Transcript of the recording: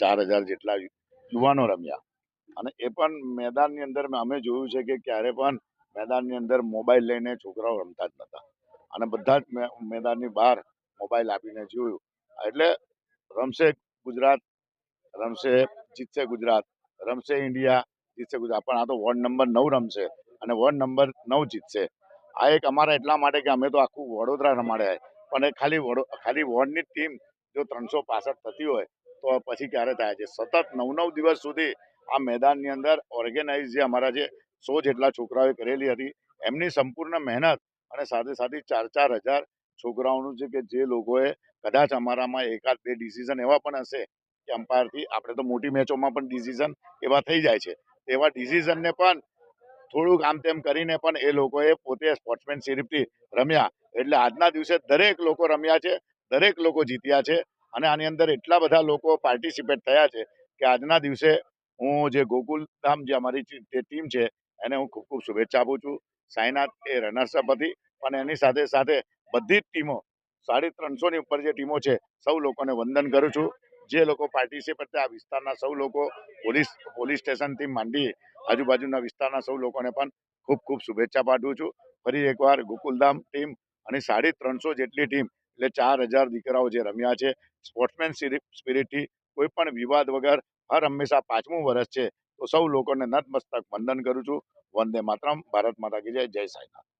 ચાર હજાર જેટલા યુવાનો રમ્યા. અને એ પણ મેદાનની અંદર અમે જોયું છે કે ક્યારે પણ મેદાનની અંદર મોબાઈલ લઈને છોકરાઓ રમતા જ નતા. અને બધા જ મેદાનની બહાર મોબાઈલ આપીને જોયું. એટલે રમશે ગુજરાત, રમશે, જીતશે ગુજરાત, રમશે ઇન્ડિયા, જીતશે ગુજરાત. પણ આ તો વોર્ડ નંબર નવ રમશે અને વોર્ડ નંબર નવ જીતશે. આ એક અમારા એટલા માટે કે અમે તો આખું વડોદરા રમાડ્યા પણ એ ખાલી વડો, ખાલી વોર્ડની ટીમ જો ત્રણસો પાસઠ થતી હોય તો પછી ક્યારે થાય છે? સતત નવ નવ દિવસ સુધી આ મેદાનની અંદર ઓર્ગેનાઇઝ જે અમારા જે સો જેટલા છોકરાઓએ કરેલી હતી, એમની સંપૂર્ણ મહેનત અને સાથે સાથે ચાર ચાર હજાર છોકરાઓનું છે કે જે લોકોએ કદાચ અમારામાં એકાદ બે ડિસિઝન એવા પણ હશે કે અમ્પાયરથી આપણે તો મોટી મેચોમાં પણ ડિસિઝન એવા થઈ જાય છે. એવા ડિસિઝનને પણ થોડુંક આમ તેમ કરીને પણ એ લોકોએ પોતે સ્પોર્ટ્સમેનશીપથી રમ્યા. એટલે આજના દિવસે દરેક લોકો રમ્યા છે, દરેક લોકો જીત્યા છે. અને આની અંદર એટલા બધા લોકો પાર્ટિસિપેટ થયા છે કે આજના દિવસે હું જે ગોકુલ ધામ જે અમારી જે ટીમ છે, એને હું ખૂબ ખૂબ શુભેચ્છા આપું છું. સાયનાથ એ રનર્સઅપ હતી, પણ એની સાથે સાથે બધી જ ટીમો, સાડી ત્રણસોની ઉપર જે ટીમો છે, સૌ લોકોને વંદન કરું છું. જે લોકો પાર્ટિસિપેટ થયા વિસ્તારના સૌ લોકો, પોલીસ પોલીસ સ્ટેશનથી માંડી આજુબાજુના વિસ્તારના સૌ લોકોને પણ ખૂબ ખૂબ શુભેચ્છા પાઠવું છું. ફરી એકવાર ગોકુલધામ ટીમ અને સાડી ત્રણસો જેટલી ટીમ એટલે ચાર હજાર દીકરાઓ જે રમ્યા છે સ્પોર્ટ્સમેન સ્પિરિટથી કોઈ પણ વિવાદ વગર હર હંમેશા પાંચમું વર્ષ છે, તો સૌ લોકોને નતમસ્તક વંદન કરું છું. વંદે માતરમ, ભારત માતા કી જય જય સાંઈનાથ.